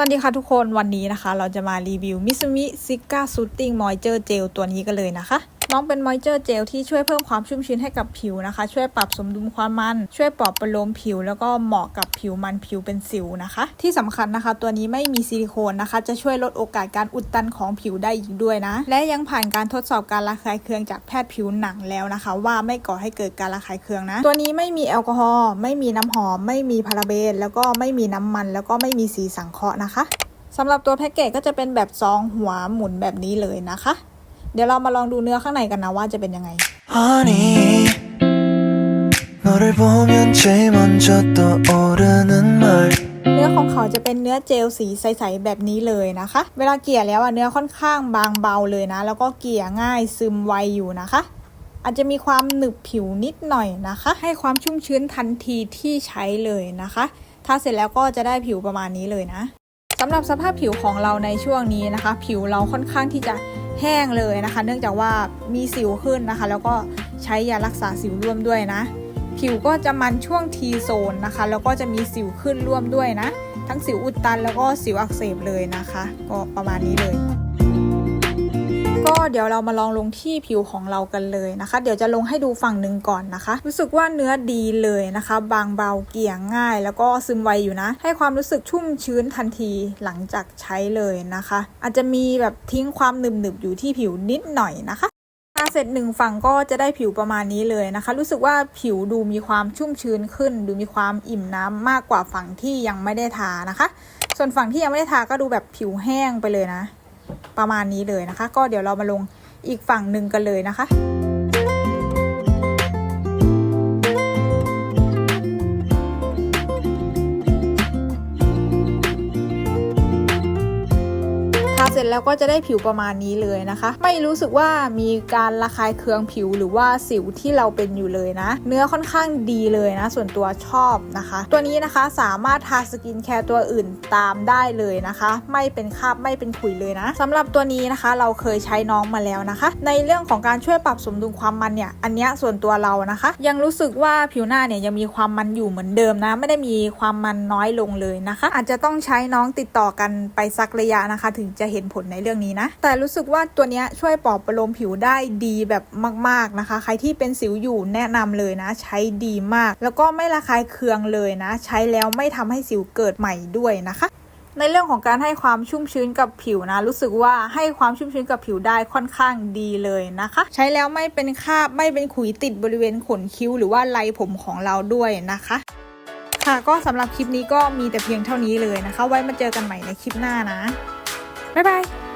วัสดีค่ะทุกคนวันนี้นะคะ เราจะมารีวิวมิสุมิซิก้าซูตติ้งมอยเจอร์เจลตัวนี้กันเลยนะคะ น้องเป็น Moisture Gel ที่ช่วยเพิ่มความชุ่มชื้นให้กับผิวนะคะ ช่วยปรับสมดุลความมัน ช่วยปลอบประโลมผิว แล้วก็เหมาะกับผิวมันผิวเป็นสิวนะคะ ที่สำคัญนะคะ ตัวนี้ไม่มีซิลิโคนนะคะ จะช่วยลดโอกาสการอุดตันของผิวได้อีกด้วยนะ และยังผ่านการทดสอบการระคายเคืองจากแพทย์ผิวหนังแล้วนะคะ ว่าไม่ก่อให้เกิดการระคายเคืองนะ ตัวนี้ไม่มีแอลกอฮอล์ไม่มีน้ำหอม ไม่มีพาราเบน แล้วก็ไม่มีน้ำมัน แล้วก็ไม่มีสีสังเคราะห์นะคะสำหรับตัวแพ็กเกจก็จะเป็นแบบซองหัวหมุนแบบนี้เลยนะคะ เดี๋ยวเรามาลองดูเนื้อข้างในกันนะว่าจะเป็นยังไง Honey 너를 보면 제일 먼저 떠오르는 말 เนื้อของเขาจะเป็นเนื้อเจลสีใสๆแบบนี้เลยนะคะ เวลาเกลี่ยแล้วอะเนื้อค่อนข้างบางเบาเลยนะ แล้วก็เกลี่ยง่ายซึมไวอยู่นะคะ อาจจะมีความหนึบผิวนิดหน่อยนะคะ ให้ความชุ่มชื้นทันทีที่ใช้เลยนะคะทาเสร็จแล้วก็จะได้ผิวประมาณนี้เลยนะสำหรับสภาพผิวของเราในช่วงนี้นะคะ ผิวเราค่อนข้างที่จะ แห้งเลยนะคะ เนื่องจากว่ามีสิวขึ้นนะคะ แล้วก็ใช้ยารักษาสิวร่วมด้วยนะ ผิวก็จะมันช่วงทีโซนนะคะ แล้วก็จะมีสิวขึ้นร่วมด้วยนะ ทั้งสิวอุดตันแล้วก็สิวอักเสบเลยนะคะ ก็ประมาณนี้เลย ก็เดี๋ยวเรามาลองลงที่ผิวของเรากันเลยนะคะ เดี๋ยวจะลงให้ดูฝั่งหนึ่งก่อนนะคะ รู้สึกว่าเนื้อดีเลยนะคะ บางเบาเกลี่ยง่าย แล้วก็ซึมไวอยู่นะ ให้ความรู้สึกชุ่มชื้นทันทีหลังจากใช้เลยนะคะ อาจจะมีแบบทิ้งความหนึบๆอยู่ที่ผิวนิดหน่อยนะคะทาเสร็จหนึ่งฝั่งก็จะได้ผิวประมาณนี้เลยนะคะ รู้สึกว่าผิวดูมีความชุ่มชื้นขึ้น ดูมีความอิ่มน้ำมากกว่าฝั่งที่ยังไม่ได้ทานะคะ ส่วนฝั่งที่ยังไม่ได้ทาก็ดูแบบผิวแห้งไปเลยนะ ประมาณนี้เลยนะคะ ก็เดี๋ยวเรามาลงอีกฝั่งหนึ่งกันเลยนะคะ ร็จแล้วก็จะได้ผิวประมาณนี้เลยนะคะ ไม่รู้สึกว่ามีการระคายเคืองผิวหรือว่าสิวที่เราเป็นอยู่เลยนะ เนื้อค่อนข้างดีเลยนะ ส่วนตัวชอบนะคะ ตัวนี้นะคะสามารถทาสกินแคร์ตัวอื่นตามได้เลยนะคะ ไม่เป็นคราบไม่เป็นขุยเลยนะสำหรับตัวนี้นะคะเราเคยใช้น้องมาแล้วนะคะ ในเรื่องของการช่วยปรับสมดุลความมันเนี่ยอันนี้ส่วนตัวเรานะคะ ยังรู้สึกว่าผิวหน้าเนี่ยยังมีความมันอยู่เหมือนเดิมนะ ไม่ได้มีความมันน้อยลงเลยนะคะ อาจจะต้องใช้น้องติดต่อกันไปสักระยะนะคะ ถึงจะเห็นผลในเรื่องนี้นะ แต่รู้สึกว่าตัวนี้ช่วยปลอบประโลมผิวได้ดีแบบมาก ๆนะคะ ใครที่เป็นสิวอยู่แนะนำเลยนะ ใช้ดีมาก แล้วก็ไม่ระคายเคืองเลยนะ ใช้แล้วไม่ทำให้สิวเกิดใหม่ด้วยนะคะในเรื่องของการให้ความชุ่มชื้นกับผิวนะ รู้สึกว่าให้ความชุ่มชื้นกับผิวได้ค่อนข้างดีเลยนะคะ ใช้แล้วไม่เป็นคราบไม่เป็นขุยติดบริเวณขนคิ้ว หรือว่าไรผมของเราด้วยนะคะ ค่ะก็สำหรับคลิปนี้ก็มีแต่เพียงเท่านี้เลยนะคะ ไว้มาเจอกันใหม่ในคลิปหน้านะ บ๊ายบาย